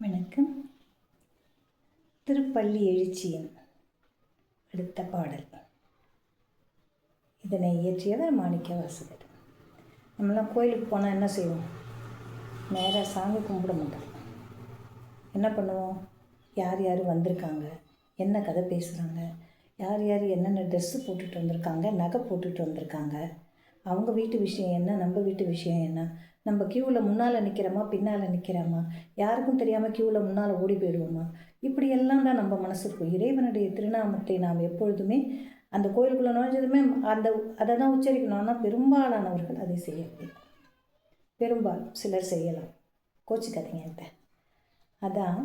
வணக்கம். திருப்பள்ளி எழுச்சியின் அடுத்த பாடல். இதனை இயற்றியவர் மாணிக்க வாசகர். நம்மளாம் கோயிலுக்கு போனால் என்ன செய்வோம்? நேராக சாமி கும்பிட மாட்டோம். என்ன பண்ணுவோம்? யார் யார் வந்திருக்காங்க? என்ன கதை பேசுகிறாங்க யார் யார் என்னென்ன ட்ரெஸ்ஸு போட்டுட்டு வந்திருக்காங்க? நகை போட்டுட்டு வந்திருக்காங்க? அவங்க வீட்டு விஷயம் என்ன? நம்ம வீட்டு விஷயம் என்ன? நம்ம க்யூவில் முன்னால் நிற்கிறோமா பின்னால் நிற்கிறோமா யாருக்கும் தெரியாமல் க்யூவில் முன்னால் ஓடி போயிடுவோமா? இப்படி எல்லாம் தான் நம்ம மனசுக்கும் இறைவனுடைய திருநாமத்தை நாம் எப்பொழுதுமே அந்த கோயிலுக்குள்ளே நுழைஞ்சதுமே அந்த அதை தான் உச்சரிக்கணும். ஆனால் பெரும்பாலானவர்கள் அதை செய்யவில்லை. பெரும்பாலும் சிலர் செய்யலாம். கோச்சிக்காதீங்க என்கிட்ட. அதான்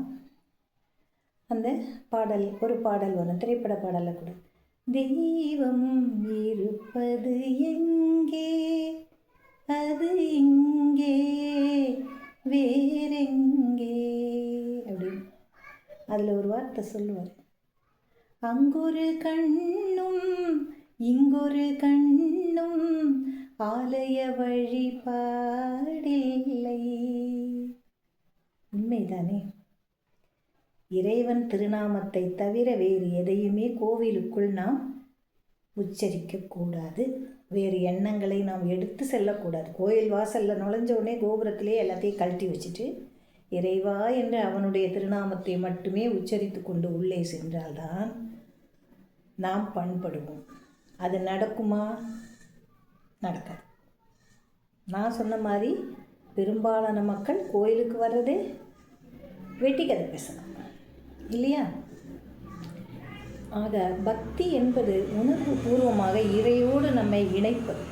அந்த பாடல் ஒரு பாடல் வரும். திரைப்பட பாடலில் கூட. தெய்வம் இருப்பது எங்கே? அதில் சொல்லுவார். அங்கொரு கண்ணும் இங்கொரு கண்ணும் ஆலய வழிபாடில்லை. உண்மைதானே? இறைவன் திருநாமத்தை தவிர வேறு எதையுமே கோவிலுக்குள் நாம் உச்சரிக்கக்கூடாது வேறு எண்ணங்களை நாம் எடுத்து செல்லக்கூடாது கோயில் வாசலில் நுழைஞ்ச உடனே கோபுரத்திலே எல்லாத்தையும் கழட்டி வச்சுட்டு இறைவா என்று அவனுடைய திருநாமத்தை மட்டுமே உச்சரித்து கொண்டு உள்ளே சென்றால்தான் நாம் பண்படுவோம். அது நடக்குமா? நடக்காது. நான் சொன்ன மாதிரி பெரும்பாலான மக்கள் கோயிலுக்கு வர்றதே வெட்டிக்கதை பேசலாம். இல்லையா? ஆக பக்தி என்பது உணர்வு பூர்வமாக இறையோடு நம்மை இணைப்பது.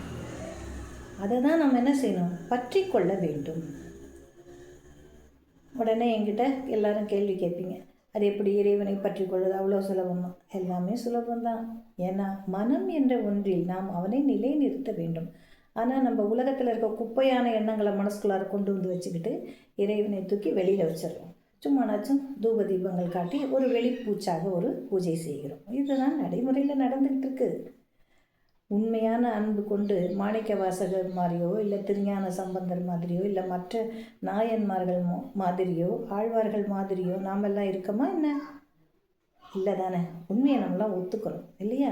அதை தான் நம்ம என்ன செய்யணும்? பற்றி கொள்ள வேண்டும். உடனே என்கிட்ட எல்லாரும் கேள்வி கேட்பீங்க. அது எப்படி இறைவனை பற்றி கொள்வது? அவ்வளோ சுலபமா? எல்லாமே சுலபம்தான். ஏன்னா மனம் என்ற ஒன்றில் நாம் அவனை நிலைநிறுத்த வேண்டும். ஆனால் நம்ம உலகத்தில் இருக்க குப்பையான எண்ணங்களை மனசுக்குள்ளார கொண்டு வந்து வச்சுக்கிட்டு இறைவனை தூக்கி வெளியில் வச்சிடுறோம். சும்மானாச்சும் தூப தீபங்கள் காட்டி ஒரு வெளிப்பூச்சாக ஒரு பூஜை செய்கிறோம். இதுதான் நடைமுறையில் நடந்துக்கிட்டு இருக்குது உண்மையான அன்பு கொண்டு மாணிக்க வாசகர் மாதிரியோ இல்லை திருஞான சம்பந்தர் மாதிரியோ இல்லை மற்ற நாயன்மார்கள் மாதிரியோ ஆழ்வார்கள் மாதிரியோ நாமெல்லாம் இருக்கோமா என்ன? இல்லை தானே. உண்மையை நம்மளாம் ஒத்துக்கிறோம் இல்லையா?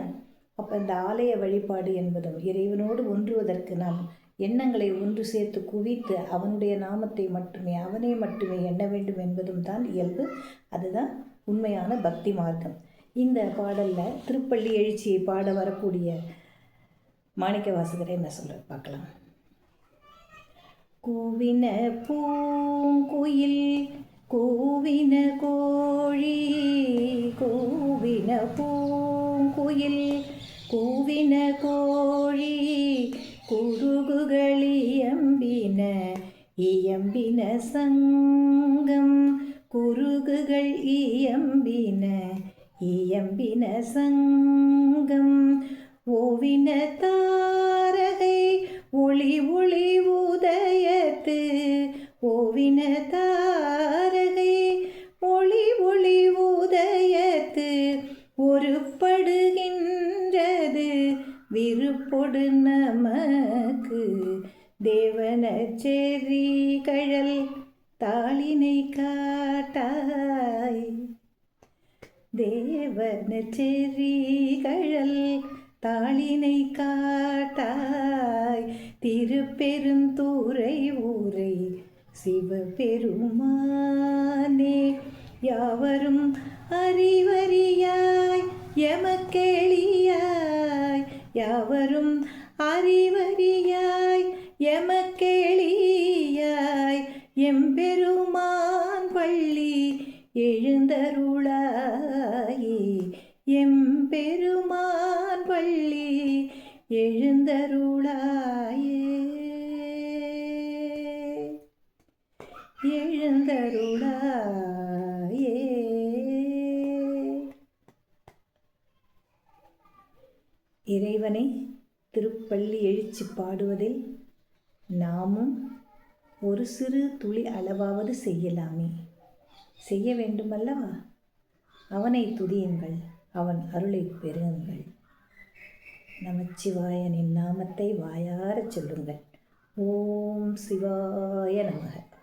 அப்போ இந்த ஆலய வழிபாடு என்பதும் இறைவனோடு ஒன்றுவதற்கு நாம் எண்ணங்களை ஒன்று சேர்த்து குவித்து அவனுடைய நாமத்தை மட்டுமே அவனை மட்டுமே எண்ண வேண்டும் என்பதும் தான் இயல்பு. அதுதான் உண்மையான பக்தி மார்க்கம். இந்த பாடலில் திருப்பள்ளி எழுச்சியை பாட வரக்கூடிய மாணிக்க வாசகரை என்ன சொல்கிற பார்க்கலாம். கூவின பூங்குயில் கூவின கோழி கூவின பூங்குயில் கூவின கோழி குருகுகள் இயம்பின இயம்பின சங்கம் குருகுகள் இயம்பின இயம்பின சங்கம் ஓவின தாரகை ஒளி ஒளி உதயத்து. ஓவின தாரகை ஒளி ஒளி உதயத்து. ஒருப்படுகின்றது விருப்பொடு நமக்கு. தேவன கழல் தாளினை காட்டாய். தேவன செறி கழல் தாளினை காட்டாய். திருப்பெருந்தூரை ஊரை சிவபெருமானே யாவரும் அறிவறியாய் எமக்கேளியாய். யாவரும் அறிவறியாய் எமக்கேளியாய். எம்பெருமான் பள்ளி எழுந்தருளாயே எம்பெருமான் எழுந்தருளாயே. எழுந்தருளாயே. இறைவனை திருப்பள்ளி எழுச்சி பாடுவதில் நாமும் ஒரு சிறு துளி அளவாவது செய்யலாமே. செய்ய வேண்டுமல்லவா? அவனை துதியுங்கள் அவன் அருளை பெறுங்கள். நமச்சிவாயனின் நாமத்தை வாயாரச் சொல்லுங்கள். ஓம் சிவாய நமக.